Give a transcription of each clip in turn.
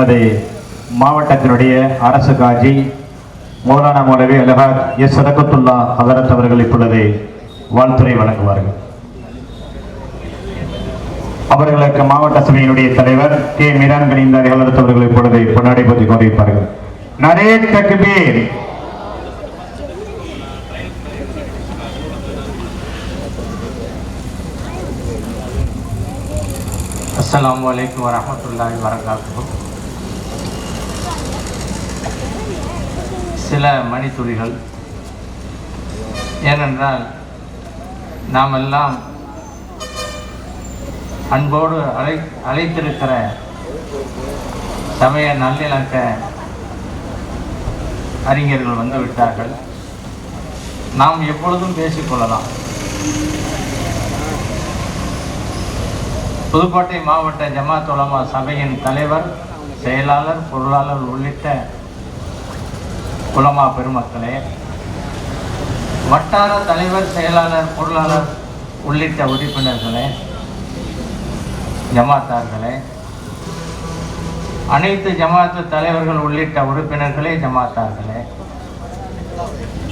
நமது மாவட்டத்தினுடைய அரசு காஜி மௌலானா மௌலவி அலஹாத் எஸ். சதகத்துல்லா ஹதரத் அவர்கள் இப்பொழுது வாழ்த்துறை வழங்குவார்கள். அவர்களுக்கு மாவட்ட சபையினுடைய தலைவர் கே. மீரான் கணிந்தார் ஹதரத் அவர்கள் இப்பொழுது பொன்னாடை பற்றி கொண்டிருப்பார்கள். நரே தக்பீர். அஸ்லாம் வலைக்கம் வரமத்துல்லாஹி வரகாத்துஹு சில மணித்துளிகள். ஏனென்றால் நாம் எல்லாம் அன்போடு அழை அழைத்திருக்கிற சமய நல்லிணக்க அறிஞர்கள் வந்து விட்டார்கள் நாம் எப்பொழுதும் பேசிக்கொள்ளலாம் புதுக்கோட்டை மாவட்ட ஜமாத் உலமா சபையின் தலைவர் செயலாளர் பொருளாளர் உள்ளிட்ட குலமா பெருமக்களே வட்டார தலைவர் செயலாளர் பொருளாளர் உள்ளிட்ட உறுப்பினர்களே ஜமாத்தார்களே அனைத்து ஜமாத்து தலைவர்கள் உள்ளிட்ட உறுப்பினர்களே ஜமாத்தார்களே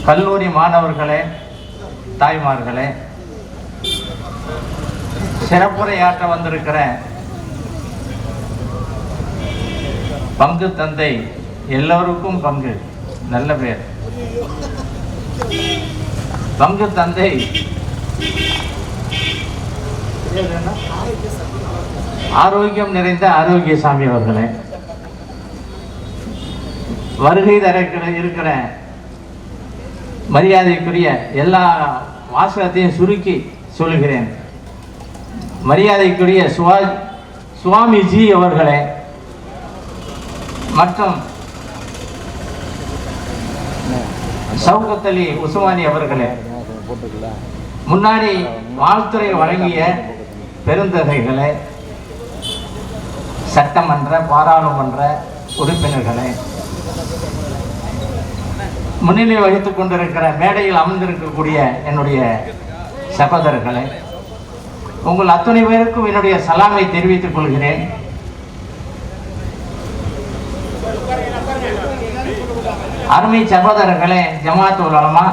கல்லூரி மாணவர்களே தாய்மார்களே சிறப்புரையாற்ற வந்திருக்கிற பங்கு தந்தை எல்லோருக்கும் பங்கு. நல்ல பெயர். பங்கு தந்தை. ஆரோக்கியம் நிறைந்த ஆரோக்கிய சாமி அவர்களே. வருகை தரக்கிற இருக்கிற மரியாதைக்குரிய எல்லா வாசகத்தையும் சுருக்கி சொல்கிறேன். மரியாதைக்குரிய சுவா சுவாமிஜி அவர்களே மற்றும் சவுகத் அலி உஸ்மானி அவர்களே முன்னாடி வாழ்த்துறை வழங்கிய பெருந்தகைகளே சட்டமன்ற பாராளுமன்ற உறுப்பினர்களே முன்னிலை வகித்துக் கொண்டிருக்கிற மேடையில் அமர்ந்திருக்கக்கூடிய என்னுடைய சகோதரர்களே உங்கள் அத்துணை பேருக்கும் என்னுடைய சலாமை தெரிவித்துக் கொள்கிறேன். அருமை சகோதரர்களே ஜமாத் உலமா.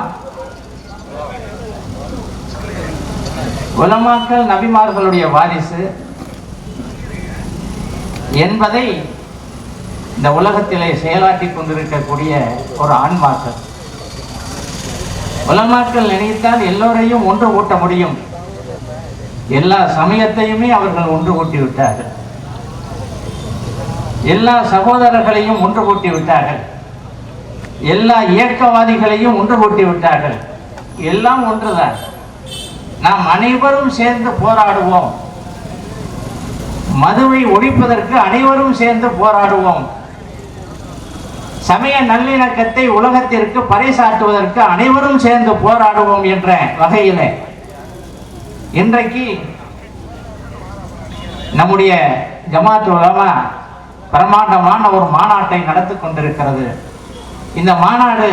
உலமாக்கள் நபிமார்களுடைய வாரிசு. என்பதை இந்த உலகத்திலே செயலாற்றி கொண்டிருக்கக்கூடிய ஒரு ஆன்மாக்கள். உலமாக்கள் நினைத்தால் எல்லோரையும் ஒன்று கூட்ட முடியும். எல்லா சமயத்தையுமே அவர்கள் ஒன்று கூட்டி விட்டார்கள். எல்லா சகோதரர்களையும் ஒன்று கூட்டி விட்டார்கள். எல்லா இயக்கவாதிகளையும் ஒன்று கூட்டி விட்டார்கள். எல்லாம் ஒன்றுதான். நாம் அனைவரும் சேர்ந்து போராடுவோம். மதுவை ஒழிப்பதற்கு அனைவரும் சேர்ந்து போராடுவோம். சமய நல்லிணக்கத்தை உலகத்திற்கு பறைசாற்றுவதற்கு அனைவரும் சேர்ந்து போராடுவோம் என்ற வகையில் இன்றைக்கு நம்முடைய ஜமாத் உலமா பிரமாண்டமான ஒரு மாநாட்டை நடத்தி கொண்டிருக்கிறது. இந்த மாநாடு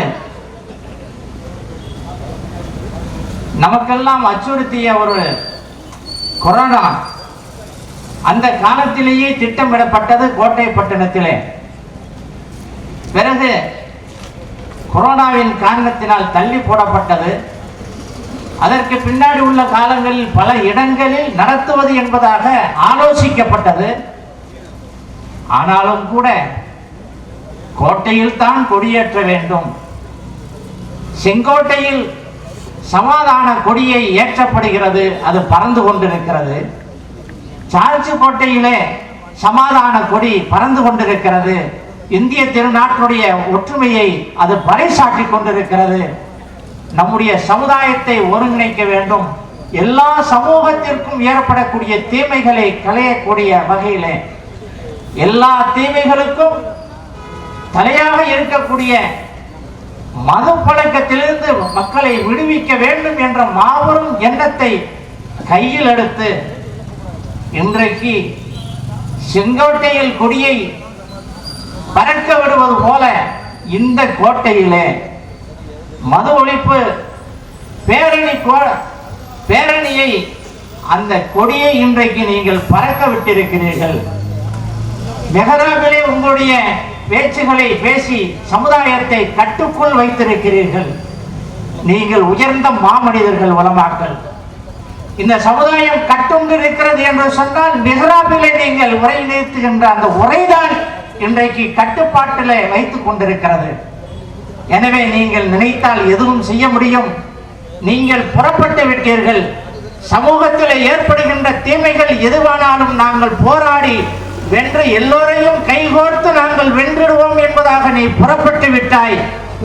நமக்கெல்லாம் அச்சுறுத்திய ஒரு கொரோனா அந்த காலத்திலேயே திட்டமிடப்பட்டது கோட்டை பட்டணத்திலே. பிறகு கொரோனாவின் காரணத்தினால் தள்ளி போடப்பட்டது. அதற்கு பின்னாடி உள்ள காலங்களில் பல இடங்களில் நடத்துவது என்பதாக ஆலோசிக்கப்பட்டது. ஆனாலும் கூட கோட்டையில் தான் கொடியேற்ற வேண்டும். செங்கோட்டையில் சமாதான கொடியை ஏற்றப்படுகிறது அது பறந்து கொண்டிருக்கிறது. சார்ஜ் கோட்டையிலே சமாதான கொடி பறந்து கொண்டிருக்கிறது. இந்திய திருநாட்டினுடைய ஒற்றுமையை அது பறைசாற்றி கொண்டிருக்கிறது. நம்முடைய சமுதாயத்தை ஒருங்கிணைக்க வேண்டும். எல்லா சமூகத்திற்கும் ஏற்படக்கூடிய தீமைகளை களையக்கூடிய வகையிலே எல்லா தீமைகளுக்கும் தலையாக இருக்கக்கூடிய மது பழக்கத்திலிருந்து மக்களை விடுவிக்க வேண்டும் என்ற மாபெரும் எண்ணத்தை கையில் எடுத்து இன்றைக்கு செங்கோட்டையில் கொடியை பறக்க விடுவது போல இந்த கோட்டையிலே மது ஒழிப்பு பேரணி கோ- பேரணியை அந்த கொடியை இன்றைக்கு நீங்கள் பறக்க விட்டிருக்கிறீர்கள். மெஹராபிலே உங்களுடைய பேச்சுகளை பேசி சமுதாயத்தை கட்டுக்குள் வைத்திருக்கிறீர்கள். நீங்கள் உயர்ந்த மாமனிதர்கள் வளமாக்கள் இந்த சமுதாயம் கட்டுண்டு இருக்கிறது என்று சொன்னால் மெஹராபிலே நீங்கள் உரை நிறுத்துகின்ற அந்த உரைதான் இன்றைக்கு கட்டுப்பாட்டிலே வைத்துக் கொண்டிருக்கிறது. எனவே நீங்கள் நினைத்தால் எதுவும் செய்ய முடியும். நீங்கள் புறப்பட்டு விட்டீர்கள். சமூகத்தில் ஏற்படுகின்ற தீமைகள் எதுவானாலும் நாங்கள் போராடி வென்று எல்லோரையும் கைகோர்த்து நாங்கள் வென்றிடுவோம் என்பதாக நீ புறப்பட்டு விட்டாய்.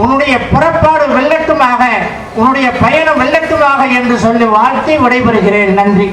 உன்னுடைய புறப்பாடு வெல்லட்டுமாக உன்னுடைய பயணம் வெல்லட்டுமாக என்று சொல்லி வாழ்த்தி விடைபெறுகிறேன். நன்றி.